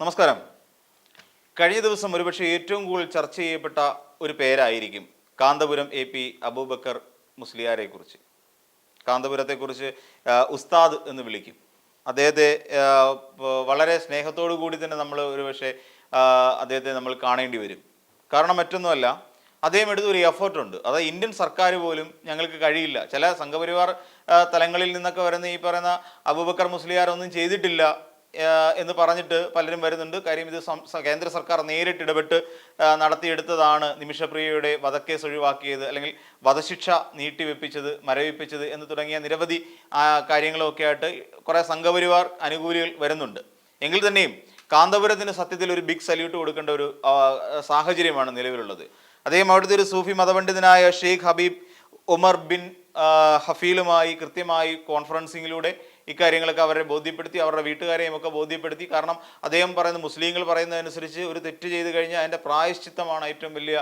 നമസ്കാരം. കഴിഞ്ഞ ദിവസം ഒരുപക്ഷെ ഏറ്റവും കൂടുതൽ ചർച്ച ചെയ്യപ്പെട്ട ഒരു പേരായിരിക്കും കാന്തപുരം എ പി അബൂബക്കർ മുസ്ലിയാരെ കുറിച്ച് കാന്തപുരത്തെക്കുറിച്ച് ഉസ്താദ് എന്ന് വിളിക്കും. അദ്ദേഹത്തെ വളരെ സ്നേഹത്തോടു കൂടി തന്നെ നമ്മൾ ഒരുപക്ഷെ അദ്ദേഹത്തെ നമ്മൾ കാണേണ്ടി വരും. കാരണം മറ്റൊന്നുമല്ല അദ്ദേഹം എടുത്ത ഒരു ഉണ്ട്. അതായത് ഇന്ത്യൻ സർക്കാർ പോലും ഞങ്ങൾക്ക് കഴിയില്ല. ചില സംഘപരിവാർ തലങ്ങളിൽ നിന്നൊക്കെ വരുന്ന ഈ പറയുന്ന അബൂബക്കർ മുസ്ലിയാർ ഒന്നും ചെയ്തിട്ടില്ല എന്ന് പറഞ്ഞിട്ട് പലരും വരുന്നുണ്ട്. കാര്യം ഇത് കേന്ദ്ര സർക്കാർ നേരിട്ട് ഇടപെട്ട് നടത്തിയെടുത്തതാണ് നിമിഷപ്രിയയുടെ വധക്കേസ് ഒഴിവാക്കിയത് അല്ലെങ്കിൽ വധശിക്ഷ നീട്ടിവെപ്പിച്ചത് മരവിപ്പിച്ചത് എന്ന് തുടങ്ങിയ നിരവധി കാര്യങ്ങളൊക്കെ ആയിട്ട് കുറേ സംഘപരിവാർ അനുകൂലികൾ വരുന്നുണ്ട്. എങ്കിൽ തന്നെയും കാന്തപുരത്തിന് സത്യത്തിൽ ഒരു ബിഗ് സല്യൂട്ട് കൊടുക്കേണ്ട ഒരു സാഹചര്യമാണ് നിലവിലുള്ളത്. അദ്ദേഹം അവിടുത്തെ ഒരു സൂഫി മതപണ്ഡിതനായ ഷെയ്ഖ് ഹബീബ് ഉമർ ബിൻ ഹഫീലുമായി കൃത്യമായി കോൺഫറൻസിങ്ങിലൂടെ ഇക്കാര്യങ്ങളൊക്കെ അവരെ ബോധ്യപ്പെടുത്തി അവരുടെ വീട്ടുകാരെയും ഒക്കെ ബോധ്യപ്പെടുത്തി. കാരണം അദ്ദേഹം പറയുന്ന മുസ്ലിങ്ങൾ പറയുന്നതനുസരിച്ച് ഒരു തെറ്റ് ചെയ്തു കഴിഞ്ഞാൽ അതിന്റെ പ്രായശ്ചിത്തമാണ് ഏറ്റവും വലിയ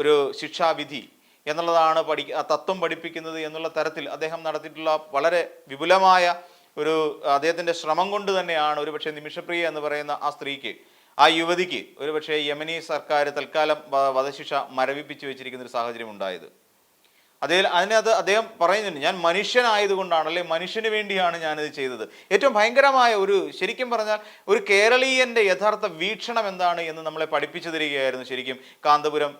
ഒരു ശിക്ഷാവിധി എന്നുള്ളതാണ് പഠി തത്വം പഠിപ്പിക്കുന്നത് എന്നുള്ള തരത്തിൽ അദ്ദേഹം നടത്തിയിട്ടുള്ള വളരെ വിപുലമായ ഒരു അദ്ദേഹത്തിന്റെ ശ്രമം കൊണ്ട് തന്നെയാണ് ഒരുപക്ഷെ നിമിഷപ്രിയ എന്ന് പറയുന്ന ആ സ്ത്രീക്ക് ആ യുവതിക്ക് ഒരുപക്ഷെ യമനി സർക്കാർ തൽക്കാലം വധശിക്ഷ മരവിപ്പിച്ച് വെച്ചിരിക്കുന്ന ഒരു സാഹചര്യം ഉണ്ടായത്. അതിൽ അതിനകത്ത് അദ്ദേഹം പറയുന്നുണ്ട് ഞാൻ മനുഷ്യനായതുകൊണ്ടാണ് അല്ലെ മനുഷ്യന് വേണ്ടിയാണ് ഞാനിത് ചെയ്തത്. ഏറ്റവും ഭയങ്കരമായ ഒരു ശരിക്കും പറഞ്ഞാൽ ഒരു കേരളീയന്റെ യഥാർത്ഥ വീക്ഷണം എന്താണ് എന്ന് നമ്മളെ പഠിപ്പിച്ചു തരികയായിരുന്നു ശരിക്കും കാന്തപുരം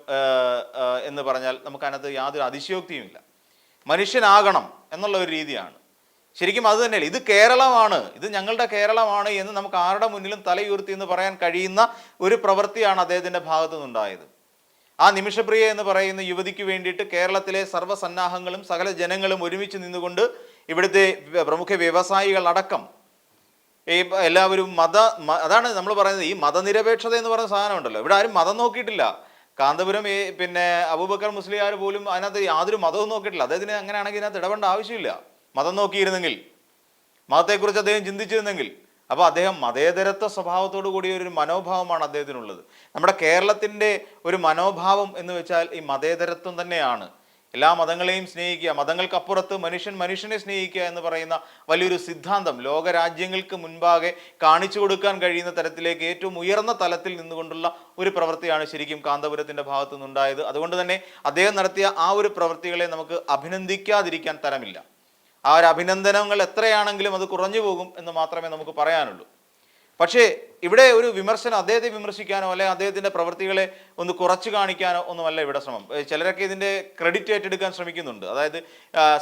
എന്ന് പറഞ്ഞാൽ നമുക്കതിനകത്ത് യാതൊരു അതിശയോക്തിയുമില്ല മനുഷ്യനാകണം എന്നുള്ള ഒരു രീതിയാണ്. ശരിക്കും അത് തന്നെയല്ല ഇത് കേരളമാണ് ഇത് ഞങ്ങളുടെ കേരളമാണ് എന്ന് നമുക്ക് ആരുടെ മുന്നിലും തലയുയർത്തി എന്ന് പറയാൻ കഴിയുന്ന ഒരു പ്രവൃത്തിയാണ് അദ്ദേഹത്തിന്റെ ഭാഗത്തു നിന്നുണ്ടായത് ആ നിമിഷപ്രിയ എന്ന് പറയുന്ന യുവതിക്ക് വേണ്ടിയിട്ട് കേരളത്തിലെ സർവസന്നാഹങ്ങളും സകല ജനങ്ങളും ഒരുമിച്ച് നിന്നുകൊണ്ട് ഇവിടുത്തെ പ്രമുഖ വ്യവസായികൾ അടക്കം എല്ലാവരും മത അതാണ് നമ്മൾ പറയുന്നത്. ഈ മതനിരപേക്ഷത എന്ന് പറയുന്ന സാധനം ഉണ്ടല്ലോ. ഇവിടെ ആരും മതം നോക്കിയിട്ടില്ല. കാന്തപുരം പിന്നെ അബൂബക്കർ മുസ്ലിയാർ പോലും അതിനകത്ത് യാതൊരു മതവും നോക്കിയിട്ടില്ല. അദ്ദേഹത്തിന് അങ്ങനെയാണെങ്കിൽ ഇതിനകത്ത് ഇടപെടേണ്ട ആവശ്യമില്ല. മതം നോക്കിയിരുന്നെങ്കിൽ മതത്തെക്കുറിച്ച് അദ്ദേഹം ചിന്തിച്ചിരുന്നെങ്കിൽ. അപ്പോൾ അദ്ദേഹം മതേതരത്വ സ്വഭാവത്തോടു കൂടിയ ഒരു മനോഭാവമാണ് അദ്ദേഹത്തിനുള്ളത്. നമ്മുടെ കേരളത്തിന്റെ ഒരു മനോഭാവം എന്ന് വെച്ചാൽ ഈ മതേതരത്വം തന്നെയാണ്. എല്ലാ മതങ്ങളെയും സ്നേഹിക്കുക മതങ്ങൾക്കപ്പുറത്ത് മനുഷ്യൻ മനുഷ്യനെ സ്നേഹിക്കുക എന്ന് പറയുന്ന വലിയൊരു സിദ്ധാന്തം ലോകരാജ്യങ്ങൾക്ക് മുൻപാകെ കാണിച്ചു കൊടുക്കാൻ കഴിയുന്ന തരത്തിലേക്ക് ഏറ്റവും ഉയർന്ന തലത്തിൽ നിന്നുകൊണ്ടുള്ള ഒരു പ്രവൃത്തിയാണ് ശരിക്കും കാന്തപുരത്തിന്റെ ഭാഗത്തു നിന്നുണ്ടായത് അതുകൊണ്ട് തന്നെ അദ്ദേഹം നടത്തിയ ആ ഒരു പ്രവൃത്തികളെ നമുക്ക് അഭിനന്ദിക്കാതിരിക്കാൻ തരമില്ല. ആ ഒരു അഭിനന്ദനങ്ങൾ എത്രയാണെങ്കിലും അത് കുറഞ്ഞു പോകും എന്ന് മാത്രമേ നമുക്ക് പറയാനുള്ളൂ. പക്ഷേ ഇവിടെ ഒരു വിമർശനം അദ്ദേഹത്തെ വിമർശിക്കാനോ അല്ലെങ്കിൽ അദ്ദേഹത്തിന്റെ പ്രവൃത്തികളെ ഒന്ന് കുറച്ച് കാണിക്കാനോ ഒന്നുമല്ല ഇവിടെ ശ്രമം. ചിലരൊക്കെ ഇതിന്റെ ക്രെഡിറ്റ് ഏറ്റെടുക്കാൻ ശ്രമിക്കുന്നുണ്ട്. അതായത്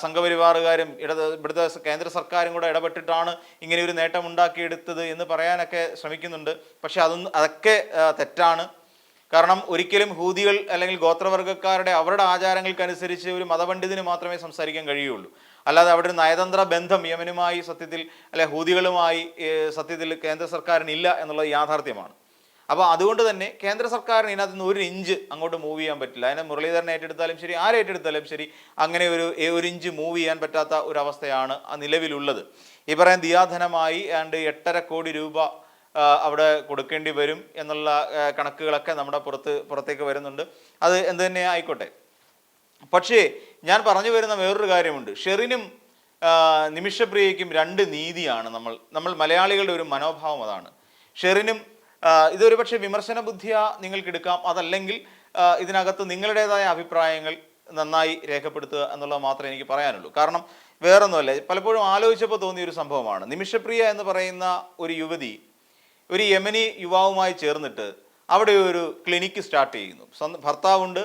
സംഘപരിവാറുകാരും ഇടത് ഇവിടുത്തെ കേന്ദ്ര സർക്കാരും കൂടെ ഇടപെട്ടിട്ടാണ് ഇങ്ങനെ ഒരു നേട്ടം ഉണ്ടാക്കിയെടുത്തത് എന്ന് പറയാനൊക്കെ ശ്രമിക്കുന്നുണ്ട്. പക്ഷേ അതൊന്നും അതൊക്കെ തെറ്റാണ്. കാരണം ഒരിക്കലും ഹൂതികൾ അല്ലെങ്കിൽ ഗോത്രവർഗക്കാരുടെ അവരുടെ ആചാരങ്ങൾക്കനുസരിച്ച് ഒരു മതപണ്ഡിതന് മാത്രമേ സംസാരിക്കാൻ കഴിയുള്ളൂ. അല്ലാതെ അവിടെ ഒരു നയതന്ത്ര ബന്ധം യമനുമായി സത്യത്തിൽ അല്ലെ ഹൂതികളുമായി സത്യത്തിൽ കേന്ദ്ര സർക്കാരിന് ഇല്ല എന്നുള്ളത് യാഥാർത്ഥ്യമാണ്. അപ്പോൾ അതുകൊണ്ട് തന്നെ കേന്ദ്ര സർക്കാരിന് ഇതിനകത്ത് നിന്ന് ഒരു ഇഞ്ച് അങ്ങോട്ട് മൂവ് ചെയ്യാൻ പറ്റില്ല. അതിനെ മുരളീധരൻ ഏറ്റെടുത്താലും ശരി ആരെ ഏറ്റെടുത്താലും ശരി അങ്ങനെ ഒരു ഒരു ഇഞ്ച് മൂവ് ചെയ്യാൻ പറ്റാത്ത ഒരു അവസ്ഥയാണ് നിലവിലുള്ളത്. ഈ പറയാൻ ദിയാധനമായി ആണ്ട് എട്ടര കോടി രൂപ അവിടെ കൊടുക്കേണ്ടി വരും എന്നുള്ള കണക്കുകളൊക്കെ നമ്മുടെ പുറത്ത് പുറത്തേക്ക് വരുന്നുണ്ട്. അത് എന്ത് തന്നെ ആയിക്കോട്ടെ. പക്ഷേ ഞാൻ പറഞ്ഞു വരുന്ന വേറൊരു കാര്യമുണ്ട്. ഷെറിനും നിമിഷപ്രിയയ്ക്കും രണ്ട് നീതിയാണ് നമ്മൾ നമ്മൾ മലയാളികളുടെ ഒരു മനോഭാവം അതാണ്. ഷെറിനും ഇതൊരു പക്ഷേ വിമർശന ബുദ്ധിയാ നിങ്ങൾക്കെടുക്കാം അതല്ലെങ്കിൽ ഇതിനകത്ത് നിങ്ങളുടേതായ അഭിപ്രായങ്ങൾ നന്നായി രേഖപ്പെടുത്തുക എന്നുള്ളത് മാത്രമേ എനിക്ക് പറയാനുള്ളൂ. കാരണം വേറൊന്നുമല്ല പലപ്പോഴും ആലോചിച്ചപ്പോൾ തോന്നിയ ഒരു സംഭവമാണ്. നിമിഷപ്രിയ എന്ന് പറയുന്ന ഒരു യുവതി ഒരു യമനി യുവാവുമായി ചേർന്നിട്ട് അവിടെ ഒരു ക്ലിനിക്ക് സ്റ്റാർട്ട് ചെയ്യുന്നു. ഭർത്താവുണ്ട്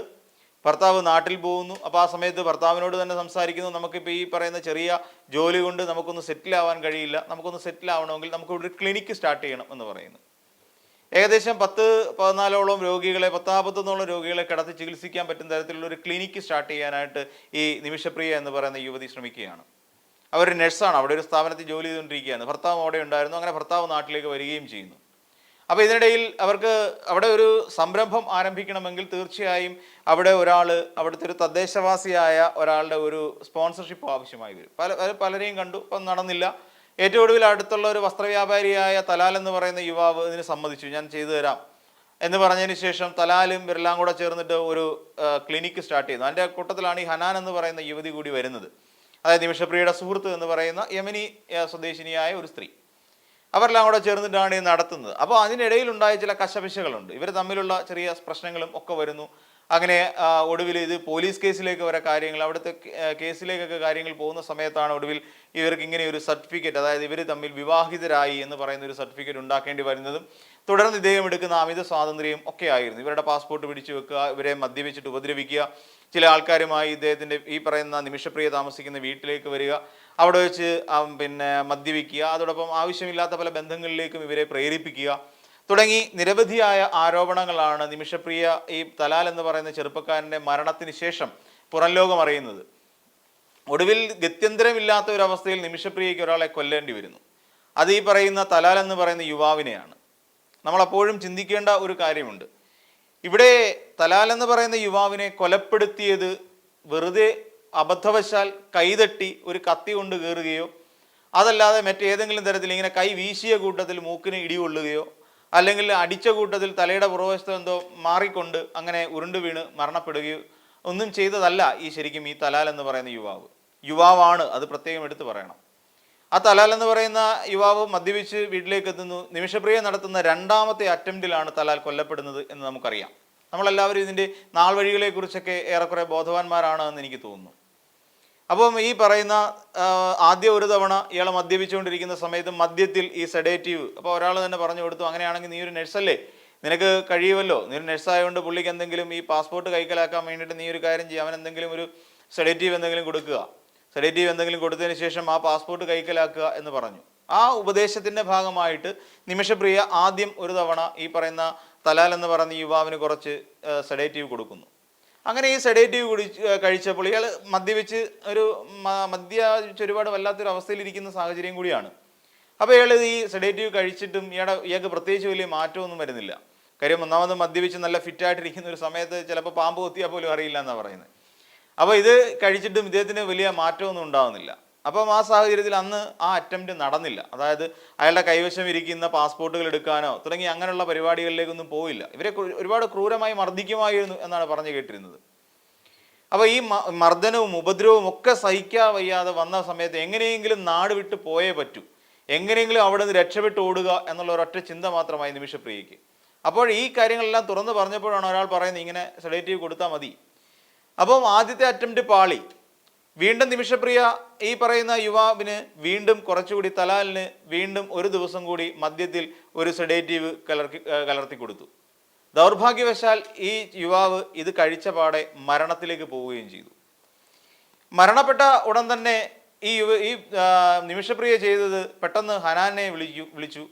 ഭർത്താവ് നാട്ടിൽ പോകുന്നു. അപ്പോൾ ആ സമയത്ത് ഭർത്താവിനോട് തന്നെ സംസാരിക്കുന്നു. നമുക്കിപ്പോൾ ഈ പറയുന്ന ചെറിയ ജോലി കൊണ്ട് നമുക്കൊന്ന് സെറ്റിൽ ആവാൻ കഴിയില്ല. നമുക്കൊന്ന് സെറ്റിൽ ആവണമെങ്കിൽ നമുക്ക് ഒരു ക്ലിനിക്ക് സ്റ്റാർട്ട് ചെയ്യണം എന്ന് പറയുന്നു. ഏകദേശം പത്ത് പതിനാലോളം രോഗികളെ പത്താപത്തൊന്നോളം രോഗികളെ കിടത്തി ചികിത്സിക്കാൻ പറ്റുന്ന തരത്തിലുള്ള ഒരു ക്ലിനിക്ക് സ്റ്റാർട്ട് ചെയ്യാനായിട്ട് ഈ നിമിഷപ്രിയ എന്ന് പറയുന്ന യുവതി ശ്രമിക്കുകയാണ്. അവർ നഴ്സാണ് അവിടെ ഒരു സ്ഥാപനത്തിൽ ജോലി ചെയ്തുകൊണ്ടിരിക്കുകയാണ്. ഭർത്താവ് അവിടെ ഉണ്ടായിരുന്നു. അങ്ങനെ ഭർത്താവ് നാട്ടിലേക്ക് വരികയും ചെയ്യുന്നു. അപ്പോൾ ഇതിനിടയിൽ അവർക്ക് അവിടെ ഒരു സംരംഭം ആരംഭിക്കണമെങ്കിൽ തീർച്ചയായും അവിടെ ഒരാൾ അവിടുത്തെ ഒരു തദ്ദേശവാസിയായ ഒരാളുടെ ഒരു സ്പോൺസർഷിപ്പ് ആവശ്യമായി വരും. പല പല- പലരെയും കണ്ടു അപ്പം നടന്നില്ല. ഏറ്റവും ഒടുവിൽ അടുത്തുള്ള ഒരു വസ്ത്രവ്യാപാരിയായ തലാൽ എന്ന് പറയുന്ന യുവാവ് ഇതിന് സമ്മതിച്ചു. ഞാൻ ചെയ്തു തരാം എന്ന് പറഞ്ഞതിന് ശേഷം തലാലും ബിർലാം കൂടെ ചേർന്നിട്ട് ഒരു ക്ലിനിക്ക് സ്റ്റാർട്ട് ചെയ്യുന്നു. അതിന്റെ കൂട്ടത്തിലാണ് ഈ ഹനാൻ എന്ന് പറയുന്ന യുവതി കൂടി വരുന്നത്. അതായത് നിമിഷപ്രിയയുടെ സുഹൃത്ത് എന്ന് പറയുന്ന യമനി സ്വദേശിനിയായ ഒരു സ്ത്രീ. അവരെല്ലാം കൂടെ ചേർന്നിട്ടാണ് ഇത് നടത്തുന്നത്. അപ്പോൾ അതിനിടയിൽ അതിനിടയിലുണ്ടായ ചില കശപിശകളുണ്ട്. ഇവർ തമ്മിലുള്ള ചെറിയ പ്രശ്നങ്ങളും ഒക്കെ വരുന്നു. അങ്ങനെ ഒടുവിൽ ഇത് പോലീസ് കേസിലേക്ക് വരെ കാര്യങ്ങൾ അവിടുത്തെ കേസിലേക്കൊക്കെ കാര്യങ്ങൾ പോകുന്ന സമയത്താണ് ഒടുവിൽ ഇവർക്ക് ഇങ്ങനെ ഒരു സർട്ടിഫിക്കറ്റ് അതായത് ഇവർ തമ്മിൽ വിവാഹിതരായി എന്ന് പറയുന്ന ഒരു സർട്ടിഫിക്കറ്റ് ഉണ്ടാക്കേണ്ടി വരുന്നതും തുടർന്ന് ഇദ്ദേഹം എടുക്കുന്ന അമിത സ്വാതന്ത്ര്യം ഒക്കെ ആയിരുന്നു. ഇവരുടെ പാസ്പോർട്ട് പിടിച്ചു വെക്കുക ഇവരെ മദ്യപിച്ചിട്ട് ഉപദ്രവിക്കുക ചില ആൾക്കാരുമായി ഇദ്ദേഹത്തിന്റെ ഈ പറയുന്ന നിമിഷപ്രിയ താമസിക്കുന്ന വീട്ടിലേക്ക് വരിക അവിടെ വെച്ച് പിന്നെ മദ്യപിക്കുക അതോടൊപ്പം ആവശ്യമില്ലാത്ത പല ബന്ധങ്ങളിലേക്കും ഇവരെ പ്രേരിപ്പിക്കുക. തുടങ്ങി നിരവധിയായ ആരോപണങ്ങളാണ് നിമിഷപ്രിയ ഈ തലാൽ എന്ന് പറയുന്ന ചെറുപ്പക്കാരന്റെ മരണത്തിന് ശേഷം പുറം ലോകം അറിയുന്നത്. ഒടുവിൽ ഗത്യന്തരമില്ലാത്ത ഒരു അവസ്ഥയിൽ നിമിഷപ്രിയയ്ക്ക് ഒരാളെ കൊല്ലേണ്ടി വരുന്നു. അത് ഈ പറയുന്ന തലാൽ എന്ന് പറയുന്ന യുവാവിനെയാണ്. നമ്മൾ അപ്പോഴും ചിന്തിക്കേണ്ട ഒരു കാര്യമുണ്ട്. ഇവിടെ തലാൽ എന്ന് പറയുന്ന യുവാവിനെ കൊലപ്പെടുത്തിയത് വെറുതെ അബദ്ധവശാൽ കൈതട്ടി ഒരു കത്തി കൊണ്ട് കയറുകയോ അതല്ലാതെ മറ്റേതെങ്കിലും തരത്തിൽ ഇങ്ങനെ കൈ വീശിയ കൂട്ടത്തിൽ മൂക്കിന് ഇടികൊള്ളുകയോ അല്ലെങ്കിൽ അടിച്ച കൂട്ടത്തിൽ തലയുടെ പുറവശത്ത് എന്തോ മാറിക്കൊണ്ട് അങ്ങനെ ഉരുണ്ടു വീണ് മരണപ്പെടുകയോ ഒന്നും ചെയ്തതല്ല ഈ ശരിക്കും ഈ തലാൽ എന്ന് പറയുന്ന യുവാവ്. യുവാവാണ് അത് പ്രത്യേകം എടുത്തു പറയണം. ആ തലാൽ എന്ന് പറയുന്ന യുവാവ് മദ്യപിച്ച് വീട്ടിലേക്ക് എത്തുന്നു. നിമിഷപ്രിയ നടത്തുന്ന രണ്ടാമത്തെ അറ്റംപ്റ്റിലാണ് തലാൽ കൊല്ലപ്പെടുന്നത് എന്ന് നമുക്കറിയാം. നമ്മളെല്ലാവരും ഇതിന്റെ നാൾ വഴികളെക്കുറിച്ചൊക്കെ ഏറെക്കുറെ ബോധവാന്മാരാണ് എന്ന് എനിക്ക് തോന്നുന്നു. അപ്പം ഈ പറയുന്ന ആദ്യ ഒരു തവണ ഇയാളെ മദ്യപിച്ചുകൊണ്ടിരിക്കുന്ന സമയത്ത് മദ്യത്തിൽ ഈ സെഡേറ്റീവ് അപ്പോൾ ഒരാൾ തന്നെ പറഞ്ഞു കൊടുത്തു അങ്ങനെയാണെങ്കിൽ നീ ഒരു നഴ്സല്ലേ? നിനക്ക് കഴിയുമല്ലോ? നീ ഒരു നഴ്സായതുകൊണ്ട് പുള്ളിക്ക് എന്തെങ്കിലും ഈ പാസ്പോർട്ട് കൈക്കലാക്കാൻ വേണ്ടിയിട്ട് നീ ഒരു കാര്യം ചെയ്യുക അവൻ എന്തെങ്കിലും ഒരു സെഡേറ്റീവ് എന്തെങ്കിലും കൊടുക്കുക. സെഡേറ്റീവ് എന്തെങ്കിലും കൊടുത്തതിന് ശേഷം ആ പാസ്പോർട്ട് കൈക്കലാക്കുക എന്ന് പറഞ്ഞു. ആ ഉപദേശത്തിന്റെ ഭാഗമായിട്ട് നിമിഷപ്രിയ ആദ്യം ഒരു തവണ ഈ പറയുന്ന തലാൽ എന്ന് പറയുന്ന യുവാവിന് കുറച്ച് സെഡേറ്റീവ് കൊടുക്കുന്നു. അങ്ങനെ ഈ സെഡേറ്റീവ് കുടി കഴിച്ചപ്പോൾ ഇയാൾ മദ്യപിച്ച് ഒരു മദ്യ ഒരുപാട് വല്ലാത്തൊരു അവസ്ഥയിലിരിക്കുന്ന സാഹചര്യം കൂടിയാണ്. അപ്പോൾ ഇയാൾ ഈ സെഡേറ്റീവ് കഴിച്ചിട്ടും ഇയാളുടെ ഇയാൾക്ക് പ്രത്യേകിച്ച് വലിയ മാറ്റമൊന്നും വരുന്നില്ല. കാര്യം ഒന്നാമത് മദ്യപിച്ച് നല്ല ഫിറ്റായിട്ടിരിക്കുന്ന ഒരു സമയത്ത് ചിലപ്പോൾ പാമ്പ് കൊത്തിയാൽ പോലും അറിയില്ല എന്നാണ് പറയുന്നത്. അപ്പോൾ ഇത് കഴിച്ചിട്ടും ഇദ്ദേഹത്തിന് വലിയ മാറ്റമൊന്നും ഉണ്ടാകുന്നില്ല അപ്പം ആ സാഹചര്യത്തിൽ അന്ന് ആ അറ്റംപ്റ്റ് നടന്നില്ല. അതായത് അയാളുടെ കൈവശം ഇരിക്കുന്ന പാസ്പോർട്ടുകൾ എടുക്കാനോ തുടങ്ങി അങ്ങനെയുള്ള പരിപാടികളിലേക്കൊന്നും പോയില്ല. ഇവരെ ഒരുപാട് ക്രൂരമായി മർദ്ദിക്കുമായിരുന്നു എന്നാണ് പറഞ്ഞു കേട്ടിരുന്നത്. അപ്പോൾ ഈ മർദ്ദനവും ഉപദ്രവവും ഒക്കെ സഹിക്കാൻ വയ്യാതെ വന്ന സമയത്ത് എങ്ങനെയെങ്കിലും നാട് വിട്ട് പോയേ പറ്റൂ. എങ്ങനെയെങ്കിലും അവിടെ നിന്ന് രക്ഷപ്പെട്ട് ഓടുക എന്നുള്ള ഒരൊറ്റ ചിന്ത മാത്രമായി നിമിഷപ്രിയയ്ക്ക് അപ്പോൾ ഈ കാര്യങ്ങളെല്ലാം തുറന്ന് പറഞ്ഞപ്പോഴാണ് ഒരാൾ പറയുന്നത് ഇങ്ങനെ സെഡേറ്റീവ് കൊടുത്താൽ മതി. അപ്പം ആദ്യത്തെ അറ്റംപ്റ്റ് പാളി. വീണ്ടും നിമിഷപ്രിയ ഈ പറയുന്ന യുവാവിന് വീണ്ടും കുറച്ചുകൂടി തലാലിന് വീണ്ടും ഒരു ദിവസം കൂടി മദ്യത്തിൽ ഒരു സെഡേറ്റീവ് കലർത്തി കലർത്തി കൊടുത്തു. ദൗർഭാഗ്യവശാൽ ഈ യുവാവ് ഇത് കഴിച്ച പാടെ മരണത്തിലേക്ക് പോവുകയും ചെയ്തു. മരണപ്പെട്ട ഉടൻ തന്നെ ഈ യുവ ഈ നിമിഷപ്രിയ ചെയ്തത് പെട്ടെന്ന് ഹനാനെ വിളിച്ചു വിളിച്ചു.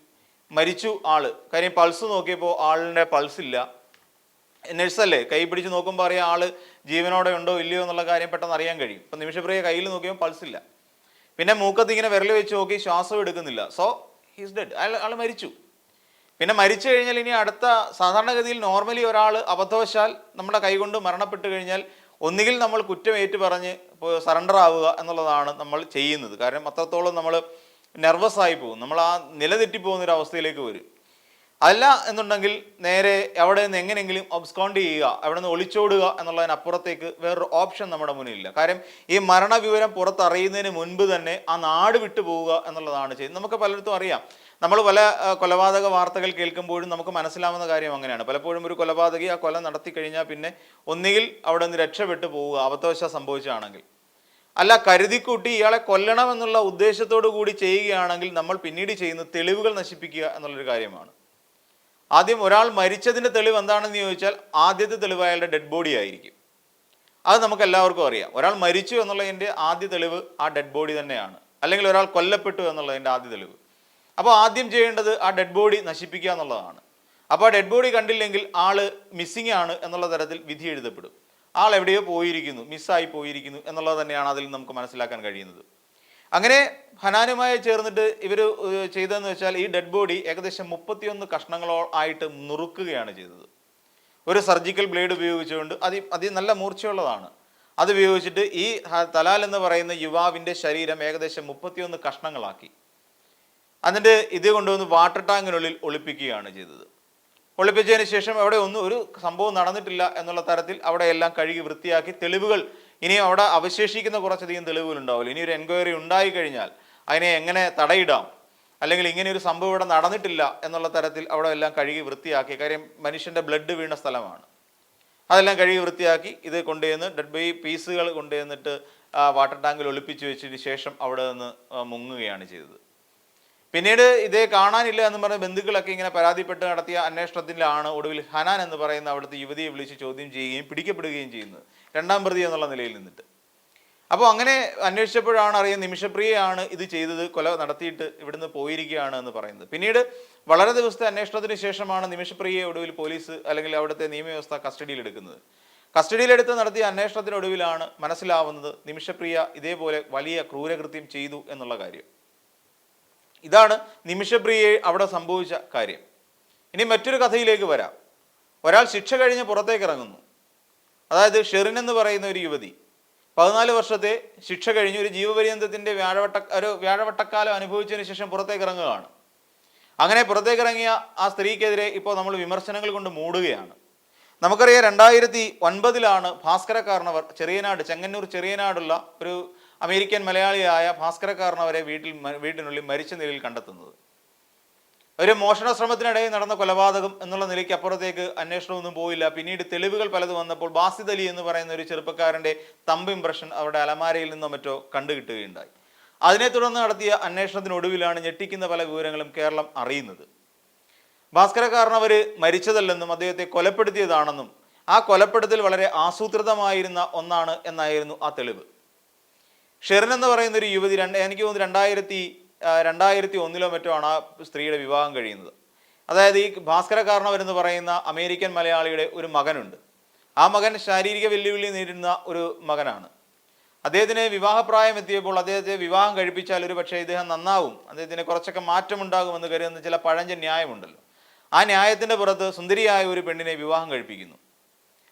മരിച്ചു ആൾ. കാര്യം പൾസ് നോക്കിയപ്പോൾ ആളിന്റെ പൾസ് ഇല്ല. നഴ്സല്ലേ? കൈ പിടിച്ച് നോക്കുമ്പോൾ അറിയാം ആൾ ജീവനോടെ ഉണ്ടോ ഇല്ലയോ എന്നുള്ള കാര്യം പെട്ടെന്ന് അറിയാൻ കഴിയും. ഇപ്പം നിമിഷപ്രിയ കയ്യിൽ നോക്കിയാൽ പൾസ് ഇല്ല. പിന്നെ മൂക്കത്ത് ഇങ്ങനെ വിരൽ വെച്ച് നോക്കി ശ്വാസം എടുക്കുന്നില്ല. സോ ഹീസ് ഡെഡ് അയാൾ ആൾ മരിച്ചു. പിന്നെ മരിച്ചു കഴിഞ്ഞാൽ ഇനി അടുത്ത സാധാരണഗതിയിൽ നോർമലി ഒരാൾ അബദ്ധവശാൽ നമ്മുടെ കൈകൊണ്ട് മരണപ്പെട്ട് കഴിഞ്ഞാൽ ഒന്നുകിൽ നമ്മൾ കുറ്റം ഏറ്റു പറഞ്ഞ് സറണ്ടർ ആവുക എന്നുള്ളതാണ് നമ്മൾ ചെയ്യുന്നത്. കാരണം അത്രത്തോളം നമ്മൾ നെർവസ് ആയി പോകും. നമ്മൾ ആ നിലതെറ്റിപ്പോകുന്ന ഒരു അവസ്ഥയിലേക്ക് വരും. അല്ല എന്നുണ്ടെങ്കിൽ നേരെ അവിടെ നിന്ന് എങ്ങനെയെങ്കിലും ഒബ്സ്കോണ്ട് ചെയ്യുക അവിടെ നിന്ന് ഒളിച്ചോടുക എന്നുള്ളതിനപ്പുറത്തേക്ക് വേറൊരു ഓപ്ഷൻ നമ്മുടെ മുന്നിലില്ല. കാര്യം ഈ മരണവിവരം പുറത്തറിയുന്നതിന് മുൻപ് തന്നെ ആ നാട് വിട്ടു പോവുക എന്നുള്ളതാണ് ചെയ്യുന്നത്. നമുക്ക് പലയിടത്തും അറിയാം. നമ്മൾ പല കൊലപാതക വാർത്തകൾ കേൾക്കുമ്പോഴും നമുക്ക് മനസ്സിലാവുന്ന കാര്യം അങ്ങനെയാണ്. പലപ്പോഴും ഒരു കൊലപാതകി ആ കൊല നടത്തി കഴിഞ്ഞാൽ പിന്നെ ഒന്നുകിൽ അവിടെ നിന്ന് രക്ഷപ്പെട്ടു പോവുക അബദ്ധവശ സംഭവിച്ചാണെങ്കിൽ അല്ല കരുതിക്കൂട്ടി ഇയാളെ കൊല്ലണം എന്നുള്ള ഉദ്ദേശത്തോടു കൂടി ചെയ്യുകയാണെങ്കിൽ നമ്മൾ പിന്നീട് ചെയ്യുന്ന തെളിവുകൾ നശിപ്പിക്കുക എന്നുള്ളൊരു കാര്യമാണ്. ആദ്യം ഒരാൾ മരിച്ചതിന്റെ തെളിവ് എന്താണെന്ന് ചോദിച്ചാൽ ആദ്യത്തെ തെളിവ് അയാളുടെ ഡെഡ് ബോഡി ആയിരിക്കും. അത് നമുക്ക് എല്ലാവർക്കും അറിയാം. ഒരാൾ മരിച്ചു എന്നുള്ളതിന്റെ ആദ്യ തെളിവ് ആ ഡെഡ് ബോഡി തന്നെയാണ്. അല്ലെങ്കിൽ ഒരാൾ കൊല്ലപ്പെട്ടു എന്നുള്ളതിന്റെ ആദ്യ തെളിവ്. അപ്പോൾ ആദ്യം ചെയ്യേണ്ടത് ആ ഡെഡ് ബോഡി നശിപ്പിക്കുക എന്നുള്ളതാണ്. അപ്പോൾ ആ ഡെഡ് ബോഡി കണ്ടില്ലെങ്കിൽ ആൾ മിസ്സിംഗ് ആണ് എന്നുള്ള തരത്തിൽ വിധി എഴുതപ്പെടും. ആൾ എവിടെയോ പോയിരിക്കുന്നു മിസ്സായി പോയിരിക്കുന്നു എന്നുള്ളത് തന്നെയാണ് അതിൽ നമുക്ക് മനസ്സിലാക്കാൻ കഴിയുന്നത്. അങ്ങനെ ഹനാനുമായി ചേർന്നിട്ട് ഇവർ ചെയ്തതെന്ന് വെച്ചാൽ ഈ ഡെഡ് ബോഡി ഏകദേശം മുപ്പത്തിയൊന്ന് കഷ്ണങ്ങളോ ആയിട്ട് നുറുക്കുകയാണ് ചെയ്തത്. ഒരു സർജിക്കൽ ബ്ലേഡ് ഉപയോഗിച്ചുകൊണ്ട് അതി അതി നല്ല മൂർച്ചയുള്ളതാണ്. അത് ഉപയോഗിച്ചിട്ട് ഈ തലാൽ എന്ന് പറയുന്ന യുവാവിന്റെ ശരീരം ഏകദേശം മുപ്പത്തിയൊന്ന് കഷ്ണങ്ങളാക്കി. എന്നിട്ട് ഇത് കൊണ്ടുവന്ന് വാട്ടർ ടാങ്കിനുള്ളിൽ ഒളിപ്പിക്കുകയാണ് ചെയ്തത്. ഒളിപ്പിച്ചതിന് ശേഷം അവിടെ ഒന്നും ഒരു സംഭവം നടന്നിട്ടില്ല എന്നുള്ള തരത്തിൽ അവിടെ എല്ലാം കഴുകി വൃത്തിയാക്കി തെളിവുകൾ ഇനിയും അവിടെ അവശേഷിക്കുന്ന കുറച്ചധികം തെളിവുകൾ ഉണ്ടാവില്ല ഇനി ഒരു എൻക്വയറി ഉണ്ടായി കഴിഞ്ഞാൽ അതിനെ എങ്ങനെ തടയിടാം? അല്ലെങ്കിൽ ഇങ്ങനെ ഒരു സംഭവം ഇവിടെ നടന്നിട്ടില്ല എന്നുള്ള തരത്തിൽ അവിടെ എല്ലാം കഴുകി വൃത്തിയാക്കി. കാര്യം മനുഷ്യന്റെ ബ്ലഡ് വീണ സ്ഥലമാണ്. അതെല്ലാം കഴുകി വൃത്തിയാക്കി ഇത് കൊണ്ടുചെന്ന് ഡെഡ് ബൈ പീസുകൾ കൊണ്ടുചെന്നിട്ട് വാട്ടർ ടാങ്കിൽ ഒളിപ്പിച്ച് വെച്ചതിന് ശേഷം അവിടെ നിന്ന് മുങ്ങുകയാണ് ചെയ്തത്. പിന്നീട് ഇതേ കാണാനില്ല എന്ന് പറഞ്ഞ ബന്ധുക്കളൊക്കെ ഇങ്ങനെ പരാതിപ്പെട്ട് നടത്തിയ അന്വേഷണത്തിലാണ് ഒടുവിൽ ഹനാൻ എന്ന് പറയുന്ന അവിടുത്തെ യുവതിയെ വിളിച്ച് ചോദ്യം ചെയ്യുകയും പിടിക്കപ്പെടുകയും ചെയ്യുന്നത്. രണ്ടാം പ്രതി എന്നുള്ള നിലയിൽ നിന്നിട്ട്. അപ്പോൾ അങ്ങനെ അന്വേഷിച്ചപ്പോഴാണ് അറിയാൻ നിമിഷപ്രിയയാണ് ഇത് ചെയ്തത് കൊല നടത്തിയിട്ട് ഇവിടുന്ന് പോയിരിക്കുകയാണ് എന്ന് പറയുന്നത്. പിന്നീട് വളരെ ദിവസത്തെ അന്വേഷണത്തിന് ശേഷമാണ് നിമിഷപ്രിയയെ ഒടുവിൽ പോലീസ് അല്ലെങ്കിൽ അവിടുത്തെ നിയമവ്യവസ്ഥ കസ്റ്റഡിയിൽ എടുക്കുന്നത് കസ്റ്റഡിയിലെടുത്ത് നടത്തിയ അന്വേഷണത്തിനൊടുവിലാണ് മനസ്സിലാവുന്നത് നിമിഷപ്രിയ ഇതേപോലെ വലിയ ക്രൂരകൃത്യം ചെയ്തു എന്നുള്ള കാര്യം. ഇതാണ് നിമിഷപ്രിയയെ അവിടെ സംഭവിച്ച കാര്യം. ഇനി മറ്റൊരു കഥയിലേക്ക് വരാം. ഒരാൾ ശിക്ഷ കഴിഞ്ഞ് പുറത്തേക്ക് ഇറങ്ങുന്നു. അതായത് ഷെറിൻ എന്ന് പറയുന്ന ഒരു യുവതി. പതിനാല് വർഷത്തെ ശിക്ഷ കഴിഞ്ഞ് ഒരു ജീവപര്യന്തത്തിന്റെ വ്യാഴവട്ട ഒരു വ്യാഴവട്ടക്കാലം അനുഭവിച്ചതിന് ശേഷം പുറത്തേക്ക് ഇറങ്ങുകയാണ്. അങ്ങനെ പുറത്തേക്ക് ഇറങ്ങിയ ആ സ്ത്രീക്കെതിരെ ഇപ്പോൾ നമ്മൾ വിമർശനങ്ങൾ കൊണ്ട് മൂടുകയാണ്. നമുക്കറിയാം രണ്ടായിരത്തി ഒൻപതിലാണ് ഭാസ്കരക്കാരനവർ ചെറിയനാട് ചെങ്ങന്നൂർ ചെറിയനാടുള്ള ഒരു അമേരിക്കൻ മലയാളിയായ ഭാസ്കരക്കാരനവരെ വീട്ടിൽ വീട്ടിനുള്ളിൽ മരിച്ച നിലയിൽ കണ്ടെത്തുന്നത്. ഒരു മോഷണ ശ്രമത്തിനിടയിൽ നടന്ന കൊലപാതകം എന്നുള്ള നിലയ്ക്ക് അപ്പുറത്തേക്ക് അന്വേഷണമൊന്നും പോയില്ല. പിന്നീട് തെളിവുകൾ പലത് വന്നപ്പോൾ ബാസിദ് അലി എന്ന് പറയുന്ന ഒരു ചെറുപ്പക്കാരന്റെ തമ്പ് ഇംപ്രഷൻ അവരുടെ അലമാരയിൽ നിന്നോ മറ്റോ കണ്ടുകിട്ടുകയുണ്ടായി അതിനെ തുടർന്ന് നടത്തിയ അന്വേഷണത്തിനൊടുവിലാണ് ഞെട്ടിക്കുന്ന പല വിവരങ്ങളും കേരളം അറിയുന്നത്. ഭാസ്കരക്കാരൻ അവർ മരിച്ചതല്ലെന്നും അദ്ദേഹത്തെ കൊലപ്പെടുത്തിയതാണെന്നും ആ കൊലപ്പെടുത്തൽ വളരെ ആസൂത്രിതമായിരുന്ന ഒന്നാണ് എന്നായിരുന്നു ആ തെളിവ്. ഷെറിൻ എന്ന് പറയുന്ന ഒരു യുവതി രണ്ട് എനിക്ക് തോന്നുന്നു രണ്ടായിരത്തി രണ്ടായിരത്തി ഒന്നിലോ മറ്റോ ആണ് ആ സ്ത്രീയുടെ വിവാഹം കഴിയുന്നത്. അതായത് ഈ ഭാസ്കര കാരണവർ എന്ന് പറയുന്ന അമേരിക്കൻ മലയാളിയുടെ ഒരു മകനുണ്ട്. ആ മകൻ ശാരീരിക വെല്ലുവിളി നേരിടുന്ന ഒരു മകനാണ്. അദ്ദേഹത്തിന് വിവാഹപ്രായം എത്തിയപ്പോൾ അദ്ദേഹത്തെ വിവാഹം കഴിപ്പിച്ചാൽ ഒരു പക്ഷേ ഇദ്ദേഹം നന്നാവും. അദ്ദേഹത്തിന് കുറച്ചൊക്കെ മാറ്റമുണ്ടാകുമെന്ന് കരുതുന്ന ചില പഴഞ്ചൻ ന്യായമുണ്ടല്ലോ. ആ ന്യായത്തിന്റെ പുറത്ത് സുന്ദരിയായ ഒരു പെണ്ണിനെ വിവാഹം കഴിപ്പിക്കുന്നു.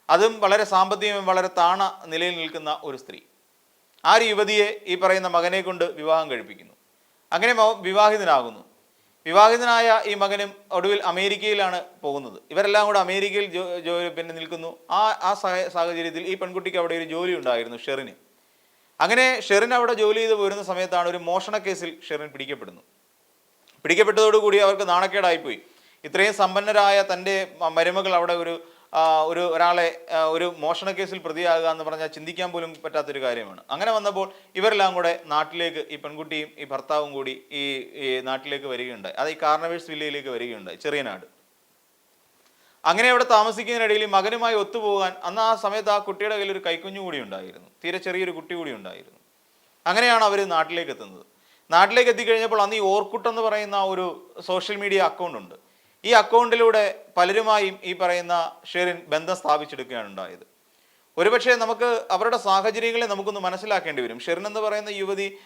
അതും വളരെ സാമ്പത്തികം വളരെ താണ നിലയിൽ നിൽക്കുന്ന ഒരു സ്ത്രീ. ആ ഒരു യുവതിയെ ഈ പറയുന്ന മകനെ കൊണ്ട് വിവാഹം കഴിപ്പിക്കുന്നു. അങ്ങനെ വിവാഹിതനാകുന്നു. വിവാഹിതനായ ഈ മകനും ഒടുവിൽ അമേരിക്കയിലാണ് പോകുന്നത്. ഇവരെല്ലാം കൂടെ അമേരിക്കയിൽ ജോ ജോ പിന്നെ നിൽക്കുന്നു. ആ ആ സാഹ- സാഹചര്യത്തിൽ ഈ പെൺകുട്ടിക്ക് അവിടെ ഒരു ജോലി ഉണ്ടായിരുന്നു ഷെറിന്. അങ്ങനെ ഷെറിൻ അവിടെ ജോലി ചെയ്ത് പോരുന്ന സമയത്താണ് ഒരു മോഷണ കേസിൽ ഷെറിൻ പിടിക്കപ്പെടുന്നു. പിടിക്കപ്പെട്ടതോടുകൂടി അവർക്ക് നാണക്കേടായിപ്പോയി. ഇത്രയും സമ്പന്നരായ തന്റെ മരുമകൾ അവിടെ ഒരു ഒരു ഒരാളെ ഒരു മോഷണ കേസിൽ പ്രതിയാകുക എന്ന് പറഞ്ഞാൽ ചിന്തിക്കാൻ പോലും പറ്റാത്തൊരു കാര്യമാണ്. അങ്ങനെ വന്നപ്പോൾ ഇവരെല്ലാം കൂടെ നാട്ടിലേക്ക് ഈ പെൺകുട്ടിയും ഈ ഭർത്താവും കൂടി ഈ നാട്ടിലേക്ക് വരികയുണ്ടായി. അത് ഈ കാർണവേഴ്സ് വില്ലയിലേക്ക് വരികയുണ്ടായി ചെറിയ നാട്. അങ്ങനെ അവിടെ താമസിക്കുന്നതിനിടയിൽ ഈ മകനുമായി ഒത്തുപോകാൻ അന്ന് ആ സമയത്ത് ആ കുട്ടിയുടെ കയ്യിൽ ഒരു കൈക്കുഞ്ഞു കൂടി ഉണ്ടായിരുന്നു. തീരെ ചെറിയൊരു കുട്ടി കൂടി ഉണ്ടായിരുന്നു. അങ്ങനെയാണ് അവർ നാട്ടിലേക്ക് എത്തുന്നത്. നാട്ടിലേക്ക് എത്തിക്കഴിഞ്ഞപ്പോൾ അന്ന് ഈ ഓർക്കുട്ട് എന്ന് പറയുന്ന ഒരു സോഷ്യൽ മീഡിയ അക്കൗണ്ട് ഉണ്ട്. ഈ അക്കൗണ്ടിലൂടെ പലരുമായും ഈ പറയുന്ന ഷെറിൻ ബന്ധം സ്ഥാപിച്ചെടുക്കുകയാണ് ഉണ്ടായത്. ഒരുപക്ഷെ നമുക്ക് അവരുടെ സാഹചര്യങ്ങളെ നമുക്കൊന്ന് മനസ്സിലാക്കേണ്ടി വരും. ഷെറിൻ എന്ന് പറയുന്ന യുവതി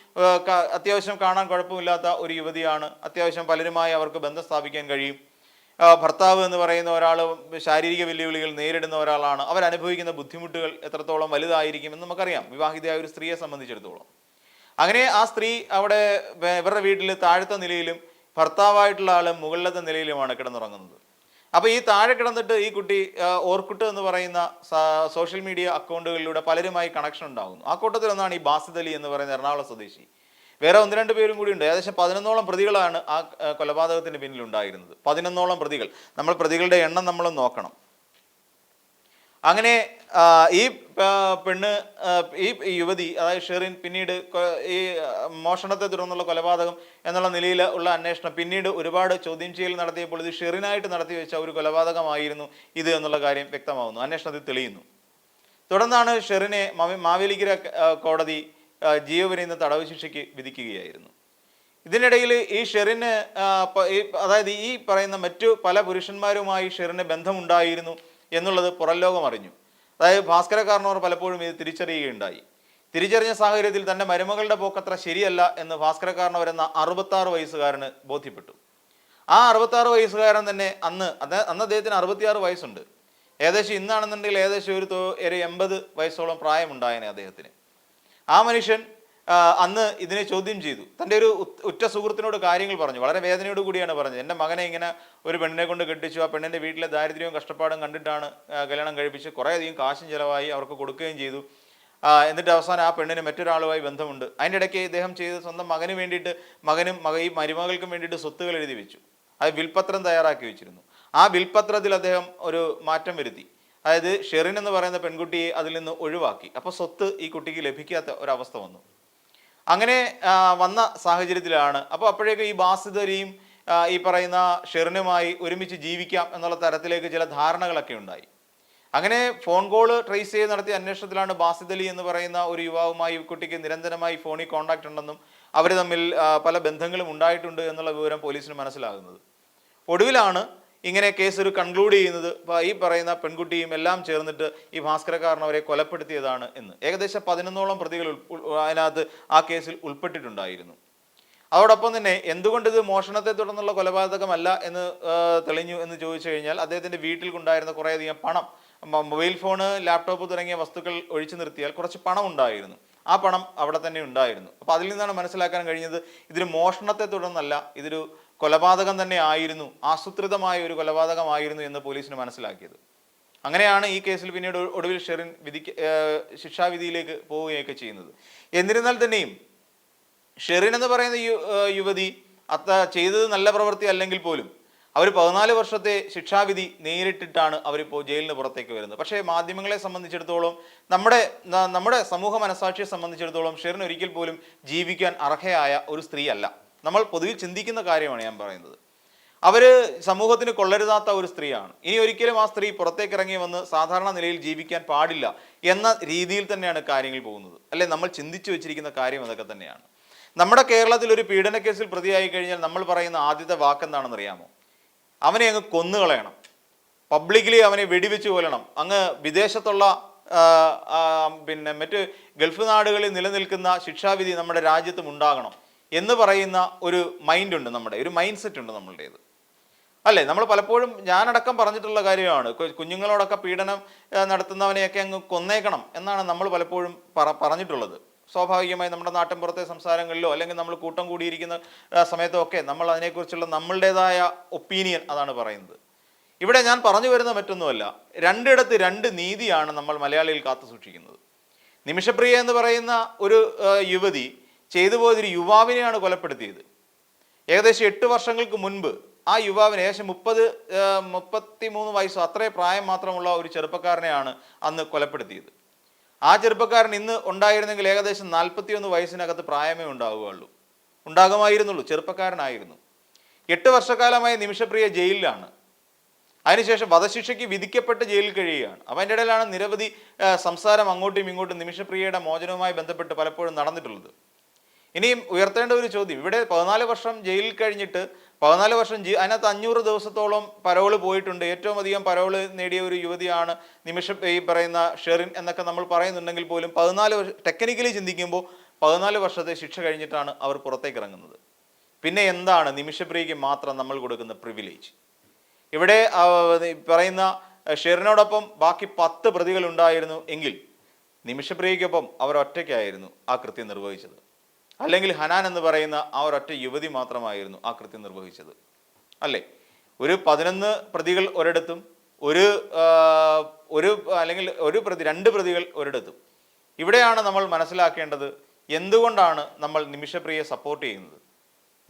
അത്യാവശ്യം കാണാൻ കുഴപ്പമില്ലാത്ത ഒരു യുവതിയാണ്. അത്യാവശ്യം പലരുമായി അവർക്ക് ബന്ധം സ്ഥാപിക്കാൻ കഴിയും. ഭർത്താവ് എന്ന് പറയുന്ന ഒരാൾ ശാരീരിക വെല്ലുവിളികൾ നേരിടുന്ന ഒരാളാണ്. അവരനുഭവിക്കുന്ന ബുദ്ധിമുട്ടുകൾ എത്രത്തോളം വലുതായിരിക്കും എന്ന് നമുക്കറിയാം. വിവാഹിതയായ ഒരു സ്ത്രീയെ സംബന്ധിച്ചിടത്തോളം. അങ്ങനെ ആ സ്ത്രീ അവിടെ ഇവരുടെ വീട്ടിൽ താഴത്തെ നിലയിലും ഭർത്താവായിട്ടുള്ള ആൾ മുകളിലത്തെ നിലയിലുമാണ് കിടന്നുറങ്ങുന്നത്. അപ്പോൾ ഈ താഴെ കിടന്നിട്ട് ഈ കുട്ടി ഓർക്കുട്ട് എന്ന് പറയുന്ന സോഷ്യൽ മീഡിയ അക്കൗണ്ടുകളിലൂടെ പലരുമായി കണക്ഷൻ ഉണ്ടാകുന്നു ആ കൂട്ടത്തിൽ ഒന്നാണ് ഈ ബാസിദ് അലി എന്ന് പറയുന്ന എറണാകുളം സ്വദേശി. വേറെ ഒന്ന് രണ്ട് പേരും കൂടി ഉണ്ട്. ഏകദേശം പതിനൊന്നോളം പ്രതികളാണ് ആ, കൊലപാതകത്തിന് പിന്നിൽ ഉണ്ടായിരുന്നത് പതിനൊന്നോളം പ്രതികൾ. നമ്മൾ പ്രതികളുടെ എണ്ണം നമ്മൾ നോക്കണം. അങ്ങനെ ഈ പെണ്ണ് ഈ യുവതി അതായത് ഷെറിൻ പിന്നീട് ഈ മോഷണത്തെ തുടർന്നുള്ള കൊലപാതകം എന്നുള്ള നിലയിൽ ഉള്ള അന്വേഷണം പിന്നീട് ഒരുപാട് ചോദ്യം ചെയ്യൽ നടത്തിയപ്പോൾ ഇത് ഷെറിനായിട്ട് നടത്തി വെച്ച ഒരു കൊലപാതകമായിരുന്നു ഇത് എന്നുള്ള കാര്യം വ്യക്തമാവുന്നു. അന്വേഷണത്തിൽ തെളിയുന്നു. തുടർന്നാണ് ഷെറിനെ മാവേ- മാവേലിക്കര കോടതി ജീവപര്യന്തം തടവ് ശിക്ഷയ്ക്ക് വിധിക്കുകയായിരുന്നു. ഇതിനിടയിൽ ഈ ഷെറിന് അതായത് ഈ പറയുന്ന മറ്റു പല പുരുഷന്മാരുമായി ഷെറിന് ബന്ധമുണ്ടായിരുന്നു. എന്നുള്ളത് പുറം ലോകം അറിഞ്ഞു. അതായത് ഭാസ്കരക്കാരനവർ പലപ്പോഴും ഇത് തിരിച്ചറിയുകയുണ്ടായി. തിരിച്ചറിഞ്ഞ സാഹചര്യത്തിൽ തന്റെ മരുമകളുടെ പോക്കത്ര ശരിയല്ല എന്ന് ഭാസ്കരക്കാരനവർ എന്ന അറുപത്താറ് വയസ്സുകാരന് ബോധ്യപ്പെട്ടു. ആ അറുപത്താറ് വയസ്സുകാരൻ തന്നെ അന്ന് അന്ന് അദ്ദേഹത്തിന് അറുപത്തിയാറ് വയസ്സുണ്ട്. ഏകദേശം ഇന്നാണെന്നുണ്ടെങ്കിൽ ഏകദേശം ഒരു ഒരു എൺപത് വയസ്സോളം പ്രായമുണ്ടായനെ അദ്ദേഹത്തിന്. ആ മനുഷ്യൻ അന്ന് ഇതിനെ ചോദ്യം ചെയ്തു. തന്റെ ഒരു ഉറ്റ സുഹൃത്തിനോട് കാര്യങ്ങൾ പറഞ്ഞു. വളരെ വേദനയോട് കൂടിയാണ് പറഞ്ഞത്. എന്റെ മകനെ ഇങ്ങനെ ഒരു പെണ്ണിനെ കൊണ്ട് കെട്ടിച്ചു. ആ പെണ്ണിന്റെ വീട്ടിലെ ദാരിദ്ര്യവും കഷ്ടപ്പാടും കണ്ടിട്ടാണ് കല്യാണം കഴിപ്പിച്ച് കുറേ അധികം കാശും ചിലവായി അവർക്ക് കൊടുക്കുകയും ചെയ്തു. എന്നിട്ട് അവസാനം ആ പെണ്ണിന് മറ്റൊരാളുമായി ബന്ധമുണ്ട്. അതിന്റെ ഇടയ്ക്ക് ഇദ്ദേഹം ചെയ്ത് സ്വന്തം മകന് വേണ്ടിയിട്ട് മകനും മക ഈ മരുമകൾക്കും വേണ്ടിയിട്ട് സ്വത്തുകൾ എഴുതി വെച്ചു. അത് വിൽപത്രം തയ്യാറാക്കി വെച്ചിരുന്നു. ആ വിൽപത്രത്തിൽ അദ്ദേഹം ഒരു മാറ്റം വരുത്തി. അതായത് ഷെറിൻ എന്ന് പറയുന്ന പെൺകുട്ടിയെ അതിൽ നിന്ന് ഒഴിവാക്കി. അപ്പോൾ സ്വത്ത് ഈ കുട്ടിക്ക് ലഭിക്കാത്ത ഒരവസ്ഥ വന്നു. അങ്ങനെ വന്ന സാഹചര്യത്തിലാണ്. അപ്പോൾ അപ്പോഴേക്കും ഈ ബാസിതരെയും ഈ പറയുന്ന ഷെറിനുമായി ഒരുമിച്ച് ജീവിക്കാം എന്നുള്ള തരത്തിലേക്ക് ചില ധാരണകളൊക്കെ ഉണ്ടായി. അങ്ങനെ ഫോൺ കോൾ ട്രേസ് ചെയ്ത് നടത്തിയ അന്വേഷണത്തിലാണ് ബാസിദ് അലി എന്ന് പറയുന്ന ഒരു യുവാവുമായി കുട്ടിക്ക് നിരന്തരമായി ഫോണിൽ കോണ്ടാക്ട് ഉണ്ടെന്നും അവർ തമ്മിൽ പല ബന്ധങ്ങളും ഉണ്ടായിട്ടുണ്ട് എന്നുള്ള വിവരം പോലീസിന് മനസ്സിലാകുന്നത്. ഒടുവിലാണ് ഇങ്ങനെ കേസ് ഒരു കൺക്ലൂഡ് ചെയ്യുന്നത് ഈ പറയുന്ന പെൺകുട്ടിയും എല്ലാം ചേർന്നിട്ട് ഈ ഭാസ്കരക്കാരൻ അവരെ കൊലപ്പെടുത്തിയതാണ് എന്ന്. ഏകദേശം പതിനൊന്നോളം പ്രതികൾ അതിനകത്ത് ആ കേസിൽ ഉൾപ്പെട്ടിട്ടുണ്ടായിരുന്നു. അതോടൊപ്പം തന്നെ എന്തുകൊണ്ട് ഇത് മോഷണത്തെ തുടർന്നുള്ള കൊലപാതകമല്ല എന്ന് തെളിഞ്ഞു എന്ന് ചോദിച്ചു കഴിഞ്ഞാൽ അദ്ദേഹത്തിന്റെ വീട്ടിൽ ഉണ്ടായിരുന്ന കുറേയധികം പണം മൊബൈൽ ഫോണ് ലാപ്ടോപ്പ് തുടങ്ങിയ വസ്തുക്കൾ ഒഴിച്ചു നിർത്തിയാൽ കുറച്ച് പണം ഉണ്ടായിരുന്നു. ആ പണം അവിടെ തന്നെ ഉണ്ടായിരുന്നു. അപ്പോൾ അതിൽ നിന്നാണ് മനസ്സിലാക്കാൻ കഴിഞ്ഞത് ഇതൊരു മോഷണത്തെ തുടർന്നല്ല ഇതൊരു കൊലപാതകം തന്നെ ആയിരുന്നു ആസൂത്രിതമായ ഒരു കൊലപാതകമായിരുന്നു എന്ന് പോലീസിന് മനസ്സിലാക്കിയത്. അങ്ങനെയാണ് ഈ കേസിൽ പിന്നീട് ഒടുവിൽ ഷെറിൻ വിധിക്ക് ശിക്ഷാവിധിയിലേക്ക് പോവുകയൊക്കെ ചെയ്യുന്നത്. എന്നിരുന്നാൽ തന്നെയും ഷെറിൻ എന്ന് പറയുന്ന യുവതി അത്ത ചെയ്തത് നല്ല പ്രവൃത്തി അല്ലെങ്കിൽ പോലും അവർ പതിനാല് വർഷത്തെ ശിക്ഷാവിധി നേരിട്ടിട്ടാണ് അവരിപ്പോൾ ജയിലിന് പുറത്തേക്ക് വരുന്നത്. പക്ഷേ മാധ്യമങ്ങളെ സംബന്ധിച്ചിടത്തോളം നമ്മുടെ നമ്മുടെ സമൂഹ മനസാക്ഷിയെ സംബന്ധിച്ചിടത്തോളം ഷെറിൻ ഒരിക്കൽ പോലും ജീവിക്കാൻ അർഹയായ ഒരു സ്ത്രീയല്ല. നമ്മൾ പൊതുവിൽ ചിന്തിക്കുന്ന കാര്യമാണ് ഞാൻ പറയുന്നത്. അവർ സമൂഹത്തിന് കൊള്ളരുതാത്ത ഒരു സ്ത്രീയാണ്. ഇനി ഒരിക്കലും ആ സ്ത്രീ പുറത്തേക്ക് ഇറങ്ങി വന്ന് സാധാരണ നിലയിൽ ജീവിക്കാൻ പാടില്ല എന്ന രീതിയിൽ തന്നെയാണ് കാര്യങ്ങൾ പോകുന്നത്. അല്ലെ? നമ്മൾ ചിന്തിച്ചു വെച്ചിരിക്കുന്ന കാര്യം അതൊക്കെ തന്നെയാണ്. നമ്മുടെ കേരളത്തിൽ ഒരു പീഡന കേസിൽ പ്രതിയായി കഴിഞ്ഞാൽ നമ്മൾ പറയുന്ന ആദ്യത്തെ വാക്കെന്താണെന്ന് അറിയാമോ? അവനെ അങ്ങ് കൊന്നുകളയണം. പബ്ലിക്കലി അവനെ വെടിവെച്ച് കൊല്ലണം. അങ്ങ് വിദേശത്തുള്ള പിന്നെ മറ്റ് ഗൾഫ് നാടുകളിൽ നിലനിൽക്കുന്ന ശിക്ഷാവിധി നമ്മുടെ രാജ്യത്തും ഉണ്ടാകണം. എന്ന് പറയുന്ന ഒരു മൈൻഡ് ഉണ്ട് നമ്മുടെ ഒരു മൈൻഡ് സെറ്റ് ഉണ്ട് നമ്മളുടേത്. അല്ലേ? നമ്മൾ പലപ്പോഴും ഞാനടക്കം പറഞ്ഞിട്ടുള്ള കാര്യമാണ് കുഞ്ഞുങ്ങളോടൊക്കെ പീഡനം നടത്തുന്നവനെയൊക്കെ അങ്ങ് കൊന്നേക്കണം എന്നാണ് നമ്മൾ പലപ്പോഴും പറ പറഞ്ഞിട്ടുള്ളത്. സ്വാഭാവികമായി നമ്മുടെ നാട്ടിൻപുറത്തെ സംസാരങ്ങളിലോ അല്ലെങ്കിൽ നമ്മൾ കൂട്ടം കൂടിയിരിക്കുന്ന സമയത്തോ ഒക്കെ നമ്മൾ അതിനെക്കുറിച്ചുള്ള നമ്മളുടേതായ ഒപ്പീനിയൻ അതാണ് പറയുന്നത്. ഇവിടെ ഞാൻ പറഞ്ഞു വരുന്ന മറ്റൊന്നുമല്ല രണ്ടിടത്ത് രണ്ട് നീതിയാണ് നമ്മൾ മലയാളിയിൽ കാത്തു സൂക്ഷിക്കുന്നത് നിമിഷപ്രിയ എന്ന് പറയുന്ന ഒരു യുവതി ചെയ്തു പോയതൊരു യുവാവിനെയാണ് കൊലപ്പെടുത്തിയത്. ഏകദേശം എട്ട് വർഷങ്ങൾക്ക് മുൻപ് ആ യുവാവിന് ഏകദേശം മുപ്പത് മുപ്പത്തി മൂന്ന് വയസ്സോ അത്രേ പ്രായം മാത്രമുള്ള ഒരു ചെറുപ്പക്കാരനെയാണ് അന്ന് കൊലപ്പെടുത്തിയത്. ആ ചെറുപ്പക്കാരൻ ഇന്ന് ഉണ്ടായിരുന്നെങ്കിൽ ഏകദേശം നാൽപ്പത്തിയൊന്ന് വയസ്സിനകത്ത് പ്രായമേ ഉണ്ടാവുകയുള്ളൂ. ഉണ്ടാകുമായിരുന്നുള്ളൂ ചെറുപ്പക്കാരനായിരുന്നു. എട്ട് വർഷക്കാലമായി നിമിഷപ്രിയ ജയിലിലാണ്. അതിനുശേഷം വധശിക്ഷയ്ക്ക് വിധിക്കപ്പെട്ട് ജയിലിൽ കഴിയുകയാണ്. അപ്പം അതിന്റെ ഇടയിലാണ് നിരവധി സംസാരം അങ്ങോട്ടും ഇങ്ങോട്ടും നിമിഷപ്രിയയുടെ മോചനവുമായി ബന്ധപ്പെട്ട് പലപ്പോഴും നടന്നിട്ടുള്ളത്. ഇനിയും ഉയർത്തേണ്ട ഒരു ചോദ്യം. ഇവിടെ പതിനാല് വർഷം ജയിലിൽ കഴിഞ്ഞിട്ട് പതിനാല് വർഷം ജീ അതിനകത്ത് അഞ്ഞൂറ് ദിവസത്തോളം പരോൾ പോയിട്ടുണ്ട്. ഏറ്റവും അധികം പരോൾ നേടിയ ഒരു യുവതിയാണ് നിമിഷം ഈ പറയുന്ന ഷെറിൻ എന്നൊക്കെ നമ്മൾ പറയുന്നുണ്ടെങ്കിൽ പോലും പതിനാല് വർഷം ടെക്നിക്കലി ചിന്തിക്കുമ്പോൾ പതിനാല് വർഷത്തെ ശിക്ഷ കഴിഞ്ഞിട്ടാണ് അവർ പുറത്തേക്ക് ഇറങ്ങുന്നത്. പിന്നെ എന്താണ് നിമിഷപ്രിയയ്ക്ക് മാത്രം നമ്മൾ കൊടുക്കുന്ന പ്രിവിലേജ് ഇവിടെ പറയുന്ന ഷെറിനോടൊപ്പം ബാക്കി പത്ത് പ്രതികൾ ഉണ്ടായിരുന്നു എങ്കിൽ നിമിഷപ്രിയയ്ക്കൊപ്പം അവർ ഒറ്റയ്ക്കായിരുന്നു ആ കൃത്യം നിർവഹിച്ചത്. അല്ലെങ്കിൽ ഹനാൻ എന്ന് പറയുന്ന ആ ഒരൊറ്റ യുവതി മാത്രമായിരുന്നു ആ കൃത്യം നിർവഹിച്ചത്. അല്ലേ? ഒരു പതിനൊന്ന് പ്രതികൾ ഒരിടത്തും ഒരു ഒരു അല്ലെങ്കിൽ ഒരു പ്രതി രണ്ട് പ്രതികൾ ഒരിടത്തും. ഇവിടെയാണ് നമ്മൾ മനസ്സിലാക്കേണ്ടത് എന്തുകൊണ്ടാണ് നമ്മൾ നിമിഷപ്രിയെ സപ്പോർട്ട് ചെയ്യുന്നത്.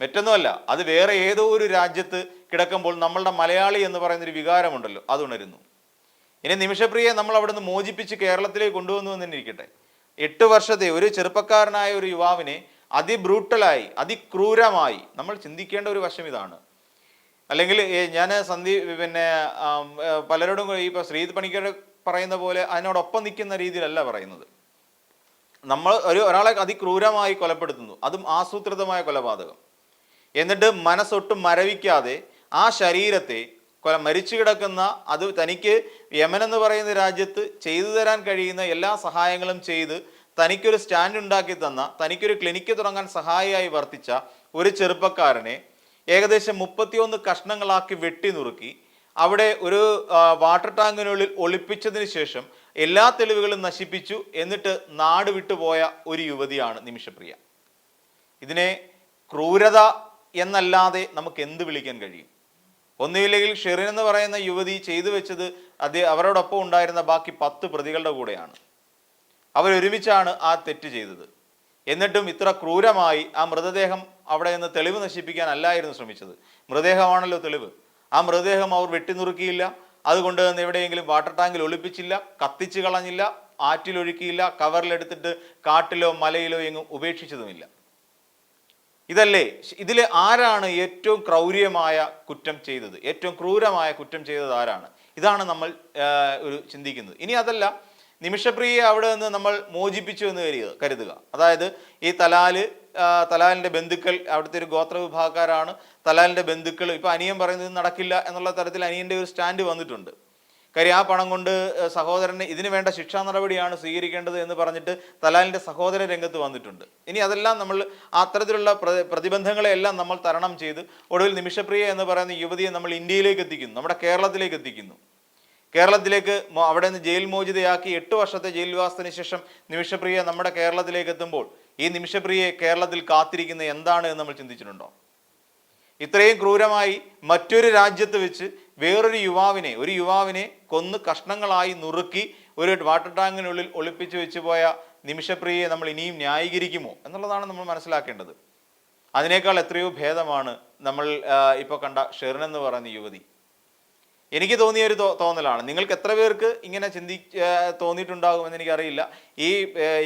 മറ്റൊന്നുമല്ല അത് വേറെ ഏതോ ഒരു രാജ്യത്ത് കിടക്കുമ്പോൾ നമ്മളുടെ മലയാളി എന്ന് പറയുന്നൊരു വികാരമുണ്ടല്ലോ അത് ഉണരുന്നു. ഇനി നിമിഷപ്രിയെ നമ്മൾ അവിടെ നിന്ന് മോചിപ്പിച്ച് കേരളത്തിലേക്ക് കൊണ്ടുവന്നു എന്നിരിക്കട്ടെ എട്ട് വർഷത്തെ ഒരു ചെറുപ്പക്കാരനായ ഒരു യുവാവിനെ അതിബ്രൂട്ടലായി അതിക്രൂരമായി. നമ്മൾ ചിന്തിക്കേണ്ട ഒരു വശം ഇതാണ്. അല്ലെങ്കിൽ ഞാൻ സന്ധി പിന്നെ പലരോടും ഇപ്പോൾ ശ്രീത് പണിക്കർ പറയുന്ന പോലെ അതിനോടൊപ്പം നിൽക്കുന്ന രീതിയിലല്ല പറയുന്നത്. നമ്മൾ ഒരു ഒരാളെ അതിക്രൂരമായി കൊലപ്പെടുത്തുന്നു. അതും ആസൂത്രിതമായ കൊലപാതകം. എന്നിട്ട് മനസ്സൊട്ടും മരവിക്കാതെ ആ ശരീരത്തെ കൊല മരിച്ചു കിടക്കുന്ന അത് തനിക്ക് യമൻ എന്ന് പറയുന്ന രാജ്യത്ത് ചെയ്തു തരാൻ കഴിയുന്ന എല്ലാ സഹായങ്ങളും ചെയ്ത് തനിക്കൊരു സ്റ്റാൻഡ് ഉണ്ടാക്കി തന്ന തനിക്കൊരു ക്ലിനിക്ക് തുടങ്ങാൻ സഹായിയായി വർത്തിച്ച ഒരു ചെറുപ്പക്കാരനെ ഏകദേശം മുപ്പത്തിയൊന്ന് കഷ്ണങ്ങളാക്കി വെട്ടി നുറുക്കി അവിടെ ഒരു വാട്ടർ ടാങ്കിനുള്ളിൽ ഒളിപ്പിച്ചതിന് ശേഷം എല്ലാ തെളിവുകളും നശിപ്പിച്ചു എന്നിട്ട് നാട് വിട്ടുപോയ ഒരു യുവതിയാണ് നിമിഷപ്രിയ. ഇതിനെ ക്രൂരത എന്നല്ലാതെ നമുക്ക് എന്ത് വിളിക്കാൻ കഴിയും? ഒന്നുമില്ലെങ്കിൽ ഷെറിൻ എന്ന് പറയുന്ന യുവതി ചെയ്തു വെച്ചത് അത് അവരോടൊപ്പം ഉണ്ടായിരുന്ന ബാക്കി പത്ത് പ്രതികളുടെ കൂടെയാണ്. അവരൊരുമിച്ചാണ് ആ തെറ്റ് ചെയ്തത്. എന്നിട്ടും ഇത്ര ക്രൂരമായി ആ മൃതദേഹം അവിടെ നിന്ന് തെളിവ് നശിപ്പിക്കാൻ അല്ലായിരുന്നു ശ്രമിച്ചത്. മൃതദേഹമാണല്ലോ തെളിവ്. ആ മൃതദേഹം അവർ വെട്ടിനുറുക്കിയില്ല. അതുകൊണ്ട് തന്നെ എവിടെയെങ്കിലും വാട്ടർ ടാങ്കിൽ ഒളിപ്പിച്ചില്ല കത്തിച്ചു കളഞ്ഞില്ല ആറ്റിലൊഴുക്കിയില്ല കവറിലെടുത്തിട്ട് കാട്ടിലോ മലയിലോ എങ്ങും ഉപേക്ഷിച്ചതുമില്ല. ഇതല്ലേ? ഇതിൽ ആരാണ് ഏറ്റവും ക്രൗര്യമായ കുറ്റം ചെയ്തത്? ഏറ്റവും ക്രൂരമായ കുറ്റം ചെയ്തത് ആരാണ്? ഇതാണ് നമ്മൾ ഒരു ചിന്തിക്കുന്നത്. ഇനി അതല്ല നിമിഷപ്രിയയെ അവിടെ നിന്ന് നമ്മൾ മോചിപ്പിച്ചു എന്ന് കരുതുക അതായത് ഈ തലാൽ തലാലിന്റെ ബന്ധുക്കൾ അവിടുത്തെ ഒരു ഗോത്ര വിഭാഗക്കാരാണ് തലാലിന്റെ ബന്ധുക്കൾ ഇപ്പോൾ അനിയൻ പറയുന്നത് നടക്കില്ല എന്നുള്ള തരത്തിൽ അനിയന്റെ ഒരു സ്റ്റാൻഡ് വന്നിട്ടുണ്ട്. കാര്യം ആ പണം കൊണ്ട് സഹോദരന് ഇതിന് വേണ്ട ശിക്ഷാ നടപടിയാണ് സ്വീകരിക്കേണ്ടത് എന്ന് പറഞ്ഞിട്ട് തലാലിന്റെ സഹോദര രംഗത്ത് വന്നിട്ടുണ്ട്. ഇനി അതെല്ലാം നമ്മൾ അത്തരത്തിലുള്ള പ്ര- പ്രതിബന്ധങ്ങളെല്ലാം നമ്മൾ തരണം ചെയ്ത് ഒടുവിൽ നിമിഷപ്രിയ എന്ന് പറയുന്ന യുവതിയെ നമ്മൾ ഇന്ത്യയിലേക്ക് എത്തിക്കുന്നു നമ്മുടെ കേരളത്തിലേക്ക് എത്തിക്കുന്നു. കേരളത്തിലേക്ക് അവിടെ നിന്ന് ജയിൽ മോചിതയാക്കി എട്ട് വർഷത്തെ ജയിൽവാസത്തിന് ശേഷം നിമിഷപ്രിയ നമ്മുടെ കേരളത്തിലേക്ക് എത്തുമ്പോൾ ഈ നിമിഷപ്രിയയെ കേരളത്തിൽ കാത്തിരിക്കുന്ന എന്താണ് എന്ന് നമ്മൾ ചിന്തിച്ചിട്ടുണ്ടോ? ഇത്രയും ക്രൂരമായി മറ്റൊരു രാജ്യത്ത് വെച്ച് വേറൊരു യുവാവിനെ ഒരു യുവാവിനെ കൊന്ന് കഷ്ണങ്ങളായി നുറുക്കി ഒരു വാട്ടർ ടാങ്കിനുള്ളിൽ ഒളിപ്പിച്ചു വെച്ച് പോയ നിമിഷപ്രിയയെ നമ്മൾ ഇനിയും ന്യായീകരിക്കുമോ എന്നുള്ളതാണ് നമ്മൾ മനസ്സിലാക്കേണ്ടത്. അതിനേക്കാൾ എത്രയോ ഭേദമാണ് നമ്മൾ ഇപ്പോൾ കണ്ട ഷെറിൻ എന്ന് പറയുന്ന യുവതി. എനിക്ക് തോന്നിയ ഒരു തോന്നലാണ്. നിങ്ങൾക്ക് എത്ര പേർക്ക് ഇങ്ങനെ ചിന്തി തോന്നിയിട്ടുണ്ടാകുമെന്ന് എനിക്കറിയില്ല ഈ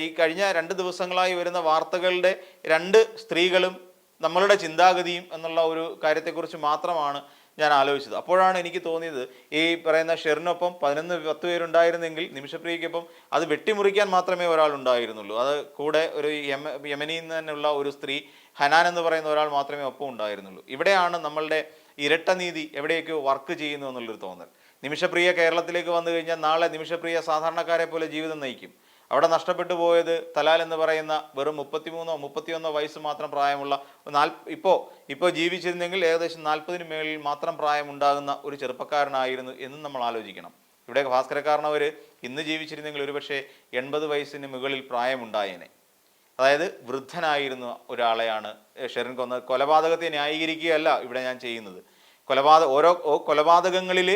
ഈ കഴിഞ്ഞ രണ്ട് ദിവസങ്ങളായി വരുന്ന വാർത്തകളുടെ രണ്ട് സ്ത്രീകളും നമ്മളുടെ ചിന്താഗതിയും എന്നുള്ള ഒരു കാര്യത്തെക്കുറിച്ച് മാത്രമാണ് ഞാൻ ആലോചിച്ചത്. അപ്പോഴാണ് എനിക്ക് തോന്നിയത് ഈ പറയുന്ന ഷെറിനൊപ്പം പതിനൊന്ന് പത്ത് പേരുണ്ടായിരുന്നെങ്കിൽ നിമിഷപ്രിയയ്ക്കൊപ്പം അത് വെട്ടിമുറിക്കാൻ മാത്രമേ ഒരാൾ ഉണ്ടായിരുന്നുള്ളൂ അത് കൂടെ ഒരു യമ യമനിൽ നിന്ന് തന്നെയുള്ള ഒരു സ്ത്രീ ഹനാൻ എന്ന് പറയുന്ന ഒരാൾ മാത്രമേ ഒപ്പം ഉണ്ടായിരുന്നുള്ളൂ ഇവിടെയാണ് നമ്മളുടെ ഇരട്ട നീതി എവിടെയൊക്കെയോ വർക്ക് ചെയ്യുന്നു എന്നുള്ളൊരു തോന്നൽ. നിമിഷപ്രിയ കേരളത്തിലേക്ക് വന്നു കഴിഞ്ഞാൽ നാളെ നിമിഷപ്രിയ സാധാരണക്കാരെ പോലെ ജീവിതം നയിക്കും. അവിടെ നഷ്ടപ്പെട്ടു പോയത് തലാൽ എന്ന് പറയുന്ന വെറും മുപ്പത്തിമൂന്നോ മുപ്പത്തിയൊന്നോ വയസ്സ് മാത്രം പ്രായമുള്ള നാല് ഇപ്പോൾ ഇപ്പോൾ ജീവിച്ചിരുന്നെങ്കിൽ ഏകദേശം നാൽപ്പതിന് മേളിൽ മാത്രം പ്രായമുണ്ടാകുന്ന ഒരു ചെറുപ്പക്കാരനായിരുന്നു എന്നും നമ്മൾ ആലോചിക്കണം. ഇവിടെ ഭാസ്കരക്കാരനവർ ഇന്ന് ജീവിച്ചിരുന്നെങ്കിൽ ഒരുപക്ഷെ എൺപത് വയസ്സിന് മുകളിൽ പ്രായമുണ്ടായേനെ. അതായത് വൃദ്ധനായിരുന്ന ഒരാളെയാണ് ഷെറിൻ കൊന്നത് കൊലപാതകത്തെ ന്യായീകരിക്കുകയല്ല ഇവിടെ ഞാൻ ചെയ്യുന്നത്. കൊലപാതക ഓരോ കൊലപാതകങ്ങളിൽ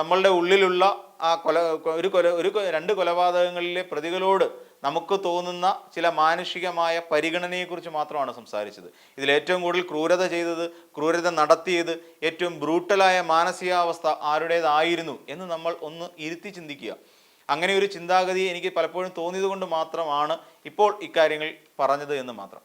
നമ്മളുടെ ഉള്ളിലുള്ള ആ കൊല ഒരു കൊല ഒരു രണ്ട് കൊലപാതകങ്ങളിലെ പ്രതികളോട് നമുക്ക് തോന്നുന്ന ചില മാനുഷികമായ പരിഗണനയെക്കുറിച്ച് മാത്രമാണ് സംസാരിച്ചത്. ഇതിൽ ഏറ്റവും കൂടുതൽ ക്രൂരത ചെയ്തത് ക്രൂരത നടത്തിയത് ഏറ്റവും ബ്രൂട്ടലായ മാനസികാവസ്ഥ ആരുടേതായിരുന്നു എന്ന് നമ്മൾ ഒന്ന് ഇരുത്തി ചിന്തിക്കുക. അങ്ങനെ ഒരു ചിന്താഗതി എനിക്ക് പലപ്പോഴും തോന്നിയത് കൊണ്ട് മാത്രമാണ് ഇപ്പോൾ ഇക്കാര്യങ്ങൾ പറഞ്ഞത് എന്ന് മാത്രം.